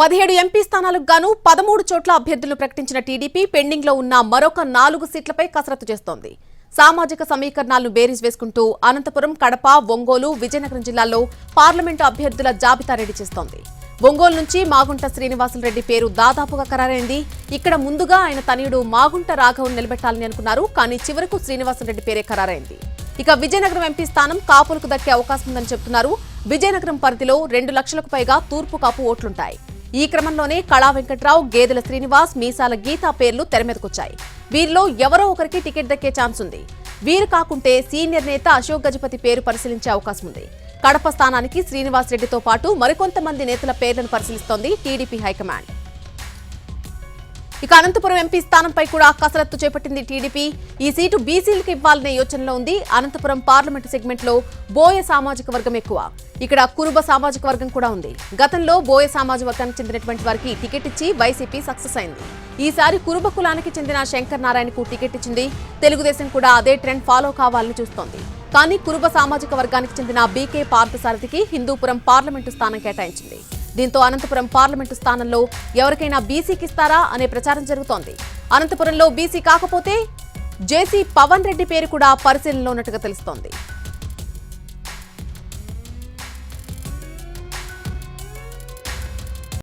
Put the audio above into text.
పదిహేడు ఎంపీ స్థానాలకు గాను పదమూడు చోట్ల అభ్యర్థులను ప్రకటించిన టీడీపీ పెండింగ్లో ఉన్న మరొక నాలుగు సీట్లపై కసరత్తు చేస్తోంది. సామాజిక సమీకరణాలను బేరీజ్ వేసుకుంటూ అనంతపురం కడప ఒంగోలు విజయనగరం జిల్లాల్లో పార్లమెంటు అభ్యర్థుల జాబితా రెడీ చేస్తోంది. ఒంగోలు నుంచి మాగుంట శ్రీనివాసులరెడ్డి పేరు దాదాపుగా ఖరారైంది. ఇక్కడ ముందుగా ఆయన తనయుడు మాగుంట రాఘవన్ నిలబెట్టాలని అనుకున్నారు కానీ చివరకు శ్రీనివాసులరెడ్డి పేరే ఖరారైంది. ఇక విజయనగరం ఎంపీ స్థానం కాపులకు దక్కే అవకాశం ఉందని చెబుతున్నారు విజయనగరం పరిధిలో రెండు లక్షలకు పైగా తూర్పు కాపు ఓట్లుంటాయి. ఈ క్రమంలోనే కళా వెంకట్రావు గేదెల శ్రీనివాస్ మీసాల గీత పేర్లు తెరమీదకొచ్చాయి వీరిలో ఎవరో ఒకరికి టికెట్ దక్కే ఛాన్స్ ఉంది. వీరు కాకుంటే సీనియర్ నేత అశోక్ గజపతి పేరు పరిశీలించే అవకాశం ఉంది. కడప స్థానానికి శ్రీనివాస్ రెడ్డితో పాటు మరికొంతమంది నేతల పేర్లను పరిశీలిస్తోంది టీడీపీ హైకమాండ్. ఇక అనంతపురం ఎంపీ స్థానంపై కూడా కసరత్తు చేపట్టింది టీడీపీ. ఈ సీటు బీసీలకు ఇవ్వాలనే యోచనలో ఉంది. అనంతపురం పార్లమెంటు సెగ్మెంట్లో బోయ సామాజిక వర్గం ఎక్కువ. ఇక్కడ కురుబ సామాజిక వర్గం కూడా ఉంది. గతంలో బోయ సామాజిక వర్గానికి చెందినటువంటి వారికి టికెట్ ఇచ్చి వైసీపీ సక్సెస్ అయింది. ఈసారి కురుబ కులానికి చెందిన శంకర్ నారాయణకు టికెట్ ఇచ్చింది. తెలుగుదేశం కూడా అదే ట్రెండ్ ఫాలో కావాలని చూస్తోంది. కానీ కురుబ సామాజిక వర్గానికి చెందిన బీకే పార్థసారథికి హిందూపురం పార్లమెంటు స్థానం కేటాయించింది. దీంతో అనంతపురం పార్లమెంటు స్థానంలో ఎవరికైనా బీసీకి ఇస్తారా అనే ప్రచారం జరుగుతోంది. అనంతపురంలో బీసీ కాకపోతే జేసీ పవన్ రెడ్డి పేరు కూడా పరిశీలనలో ఉన్నట్టుగా తెలుస్తోంది.